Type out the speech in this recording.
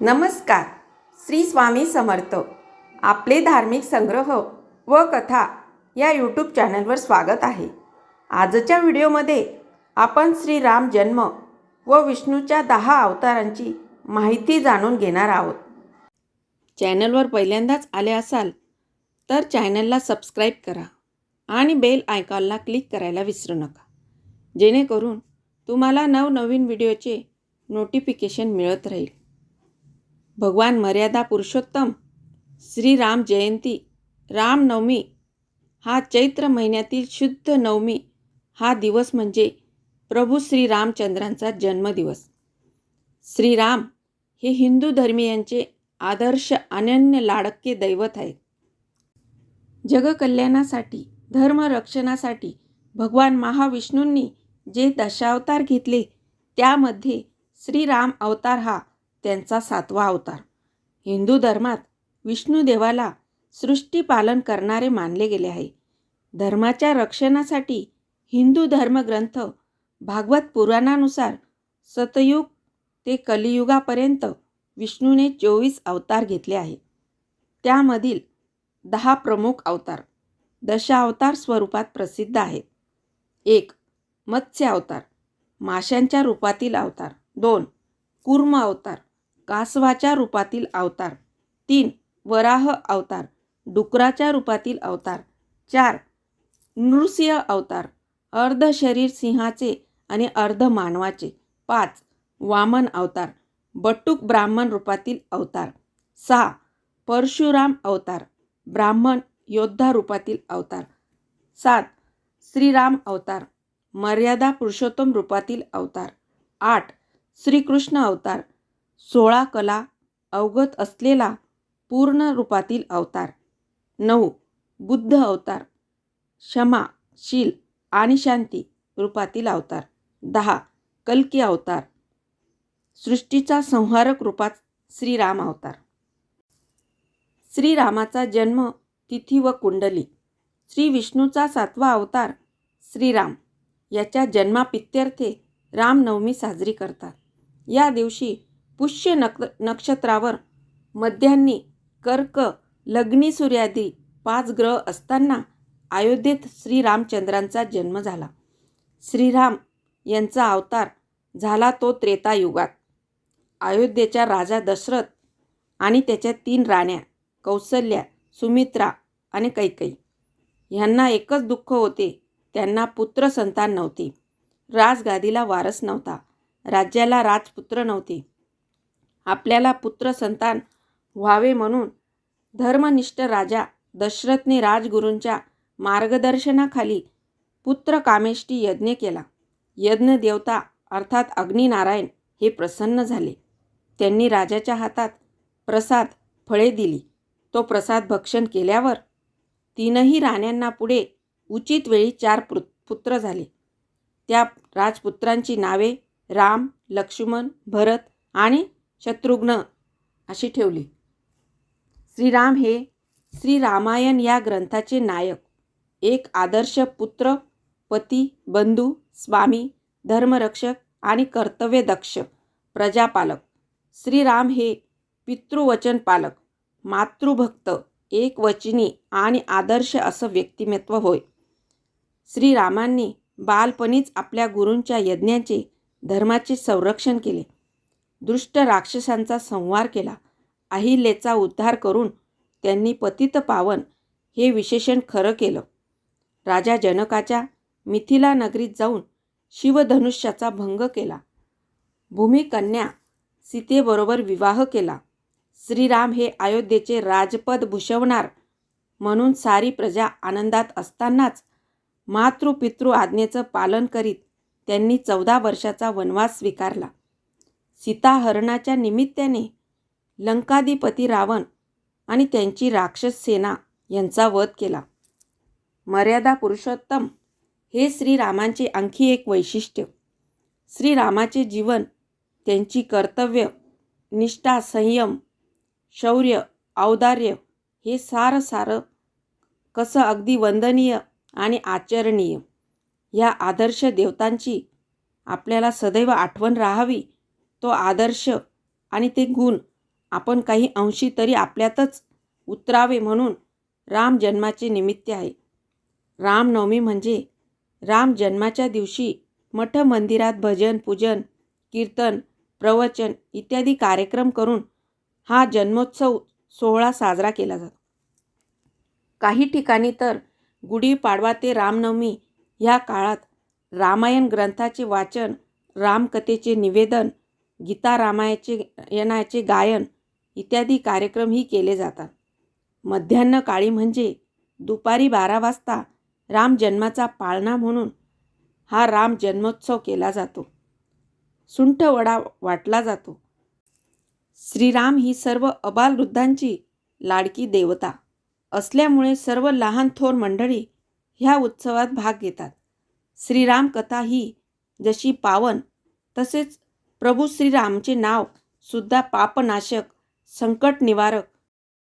नमस्कार. श्री स्वामी समर्थ. आपले धार्मिक संग्रह व कथा या यूट्यूब चॅनलवर स्वागत आहे. आजच्या व्हिडिओमध्ये आपण श्रीराम जन्म व विष्णूच्या दहा अवतारांची माहिती जाणून घेणार आहोत. चॅनलवर पहिल्यांदाच आले असाल तर चॅनलला सबस्क्राईब करा आणि बेल आयकॉनला क्लिक करायला विसरू नका. जेणेकरून तुम्हाला नवनवीन व्हिडिओचे नोटिफिकेशन मिळत राहील. भगवान मर्यादा पुरुषोत्तम श्रीराम जयंती रामनवमी हा चैत्र महिन्यातील शुद्ध नवमी हा दिवस म्हणजे प्रभू श्रीरामचंद्रांचा जन्मदिवस. श्रीराम हे हिंदू धर्मियांचे आदर्श अनन्य लाडके दैवत आहेत. जगकल्याणासाठी धर्मरक्षणासाठी भगवान महाविष्णूंनी जे दशावतार घेतले त्यामध्ये श्रीराम अवतार हा त्यांचा सातवा अवतार. हिंदू धर्मात विष्णूदेवाला सृष्टीपालन करणारे मानले गेले आहे. धर्माच्या रक्षणासाठी हिंदू धर्मग्रंथ भागवत पुराणानुसार सतयुग ते कलियुगापर्यंत विष्णूने चोवीस अवतार घेतले आहे त्यामधील दहा प्रमुख अवतार दशावतार स्वरूपात प्रसिद्ध आहेत. एक मत्स्य अवतार माशांच्या रूपातील अवतार. दोन कुर्म अवतार. कासवाच्या रूपातील अवतार. तीन वराह अवतार. डुकराच्या रूपातील अवतार. चार नृसिंह अवतार. अर्ध शरीर सिंहाचे आणि अर्ध मानवाचे. पाच वामन अवतार. बटुक ब्राह्मण रूपातील अवतार. सहा परशुराम अवतार. ब्राह्मण योद्धा रूपातील अवतार. सात श्रीराम अवतार. मर्यादा पुरुषोत्तम रूपातील अवतार. आठ श्रीकृष्ण अवतार. सोळा कला अवगत असलेला पूर्ण रूपातील अवतार. नऊ बुद्ध अवतार. क्षमा शील आणि शांती रूपातील अवतार. दहा कल्की अवतार. सृष्टीचा संहारक रूपात श्रीराम अवतार. श्रीरामाचा जन्म तिथी व कुंडली. श्री विष्णूचा सातवा अवतार श्रीराम. याच्या जन्मापित्यर्थे रामनवमी साजरी करतात. या दिवशी पुष्य नक नक्षत्रावर मध्यान्नी कर्क लग्नी सूर्यादी पाच ग्रह असताना अयोध्येत श्रीरामचंद्रांचा जन्म झाला. श्रीराम यांचा अवतार झाला तो त्रेतायुगात. अयोध्येच्या राजा दशरथ आणि त्याच्या तीन राण्या कौसल्या सुमित्रा आणि कैकई ह्यांना एकच दुःख होते त्यांना पुत्र संतान नव्हती. राजगादीला वारस नव्हता. राज्याला राजपुत्र नव्हते. आपल्याला पुत्र संतान व्हावे म्हणून धर्मनिष्ठ राजा दशरथने राजगुरूंच्या मार्गदर्शनाखाली पुत्र कामेष्टी यज्ञ केला. यज्ञ देवता अर्थात अग्निनारायण हे प्रसन्न झाले. त्यांनी राजाच्या हातात प्रसाद फळे दिली. तो प्रसाद भक्षण केल्यावर तीनही राण्यांना पुढे उचित वेळी चार पु पुत्र झाले. त्या राजपुत्रांची नावे राम लक्ष्मण भरत आणि शत्रुघ्न अशी ठेवली. श्रीराम हे श्री रामायण या ग्रंथाचे नायक. एक आदर्श पुत्र पती बंधू स्वामी धर्मरक्षक आणि कर्तव्यदक्ष प्रजापालक. श्रीराम हे पितृवचन पालक मातृभक्त एकवचनी आणि आदर्श असं व्यक्तिमत्व होय. श्रीरामांनी बालपणीच आपल्या गुरूंच्या यज्ञाचे धर्माचे संरक्षण केले. दुष्ट राक्षसांचा संहार केला. अहिलेचा उद्धार करून त्यांनी पतित पावन हे विशेषण खरं केलं. राजा जनकाच्या मिथिला नगरीत जाऊन शिवधनुष्याचा भंग केला. भूमिकन्या सीतेबरोबर विवाह केला. श्रीराम हे अयोध्येचे राजपद भूषवणार म्हणून सारी प्रजा आनंदात असतानाच मातृपितृ आज्ञेचं पालन करीत त्यांनी चौदा वर्षाचा वनवास स्वीकारला. सीताहरणाच्या निमित्ताने लंकाधिपती रावण आणि त्यांची राक्षस सेना यांचा वध केला. मर्यादा पुरुषोत्तम हे श्रीरामांचे आणखी एक वैशिष्ट्य. श्रीरामाचे जीवन त्यांची कर्तव्य निष्ठा संयम शौर्य औदार्य हे सारं सारं कसं अगदी वंदनीय आणि आचरणीय. या आदर्श देवतांची आपल्याला सदैव आठवण राहावी तो आदर्श आणि ते गुण आपण काही अंशी तरी आपल्यातच उतरावे म्हणून राम जन्माचे निमित्त आहे. रामनवमी म्हणजे राम जन्माच्या दिवशी मठ मंदिरात भजन पूजन कीर्तन प्रवचन इत्यादी कार्यक्रम करून हा जन्मोत्सव सोहळा साजरा केला जातो. काही ठिकाणी तर गुढीपाडवा ते रामनवमी ह्या काळात रामायण ग्रंथाचे वाचन रामकथेचे निवेदन गीता रामायचे यनाचे गायन इत्यादी कार्यक्रमही केले जातात. मध्यान्ह काळी म्हणजे दुपारी बारा वाजता राम जन्माचा पाळणा म्हणून हा राम जन्मोत्सव केला जातो. सुंठ वडा वाटला जातो. श्रीराम ही सर्व अबालवृद्धांची लाडकी देवता असल्यामुळे सर्व लहान थोर मंडळी ह्या उत्सवात भाग घेतात. श्रीराम कथा ही जशी पावन तसेच प्रभू श्रीरामचे नाव सुद्धा पापनाशक संकट निवारक